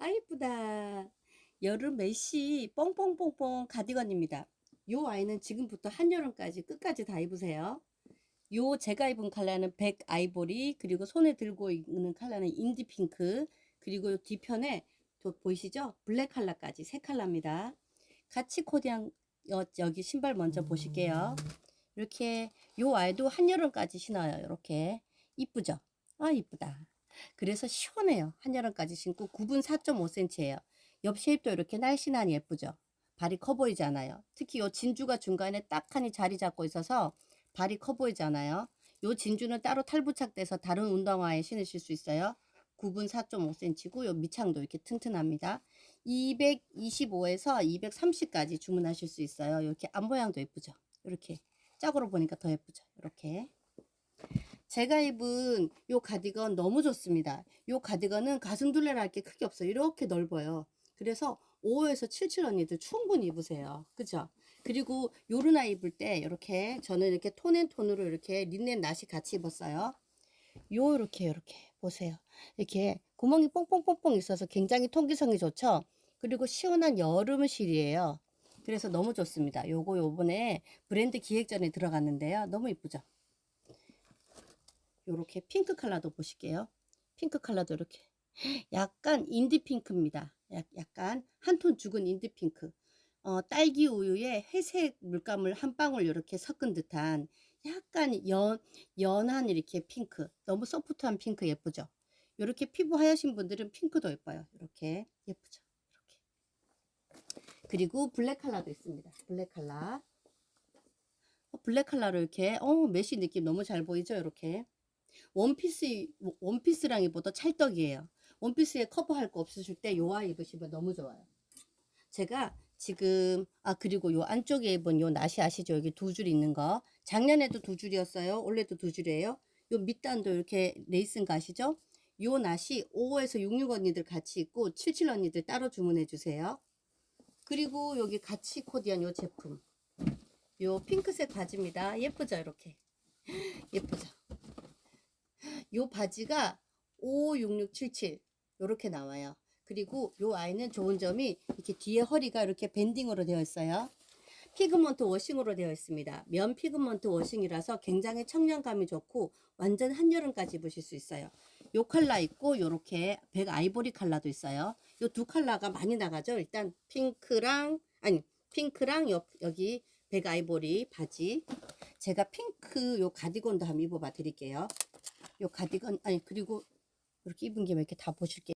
아 이쁘다. 여름 메시 뽕뽕뽕뽕 가디건입니다. 요 아이는 지금부터 한여름까지 끝까지 다 입으세요. 요 제가 입은 컬러는 백 아이보리 그리고 손에 들고 있는 컬러는 인디 핑크 그리고 요 뒤편에 또 보이시죠? 블랙 컬러까지 세 컬러입니다. 같이 코디한 여, 여기 신발 먼저 보실게요. 이렇게 요 아이도 한여름까지 신어요. 이렇게 이쁘죠? 아 이쁘다. 그래서 시원해요. 한여름까지 신고 9분 4.5cm예요. 옆 쉐입도 이렇게 날씬하니 예쁘죠? 발이 커 보이지 않아요. 특히 요 진주가 중간에 딱하니 자리 잡고 있어서 발이 커 보이지 않아요. 요 진주는 따로 탈부착돼서 다른 운동화에 신으실 수 있어요. 9분 4.5cm고 요 밑창도 이렇게 튼튼합니다. 225에서 230까지 주문하실 수 있어요. 이렇게 앞 모양도 예쁘죠? 이렇게 짝으로 보니까 더 예쁘죠? 이렇게 제가 입은 요 가디건 너무 좋습니다. 요 가디건은 가슴 둘레를 할게 크게 없어요. 이렇게 넓어요. 그래서 5에서 77 언니들 충분히 입으세요. 그죠? 그리고 요르나 입을 때 이렇게 저는 이렇게 톤앤톤으로 이렇게 린넨 나시 같이 입었어요. 요 이렇게 이렇게 보세요. 이렇게 구멍이 뽕뽕뽕뽕 있어서 굉장히 통기성이 좋죠. 그리고 시원한 여름실이에요. 그래서 너무 좋습니다. 요거 요번에 브랜드 기획전에 들어갔는데요. 너무 이쁘죠? 요렇게 핑크 컬러도 보실게요. 핑크 컬러도 이렇게 약간 인디 핑크입니다. 약, 약간 한 톤 죽은 인디 핑크. 어, 딸기 우유에 회색 물감을 한 방울 이렇게 섞은 듯한 약간 연, 연한 이렇게 핑크. 너무 소프트한 핑크 예쁘죠? 이렇게 피부 하얘신 분들은 핑크도 예뻐요. 이렇게 예쁘죠? 이렇게. 그리고 블랙 컬러도 있습니다. 블랙 컬러. 어, 블랙 컬러로 이렇게 어 메쉬 느낌 너무 잘 보이죠? 이렇게. 원피스 원피스랑이보다 찰떡이에요. 원피스에 커버할 거 없으실 때 요 아이 입으시면 너무 좋아요. 제가 지금 아 그리고 요 안쪽에 입은 요 나시 아시죠? 여기 두 줄 있는 거. 작년에도 두 줄이었어요. 올해도 두 줄이에요. 요 밑단도 이렇게 레이스인 거 아시죠? 요 나시 5에서 66 언니들 같이 있고 77 언니들 따로 주문해 주세요. 그리고 여기 같이 코디한 요 제품. 요 핑크색 바지입니다. 예쁘죠? 이렇게. 예쁘죠? 요 바지가 56677 요렇게 나와요. 그리고 요 아이는 좋은 점이 이렇게 뒤에 허리가 이렇게 밴딩으로 되어 있어요. 피그먼트 워싱으로 되어 있습니다. 면 피그먼트 워싱이라서 굉장히 청량감이 좋고 완전 한여름까지 입으실 수 있어요. 요 컬러 있고 요렇게 백 아이보리 컬러도 있어요. 요 두 컬러가 많이 나가죠. 일단 핑크랑 아니 핑크랑 여, 여기 백 아이보리 바지. 제가 핑크 요 가디건도 한번 입어봐 드릴게요. 요 가디건 아니 그리고 이렇게 입은 김에 이렇게 다 보실게요.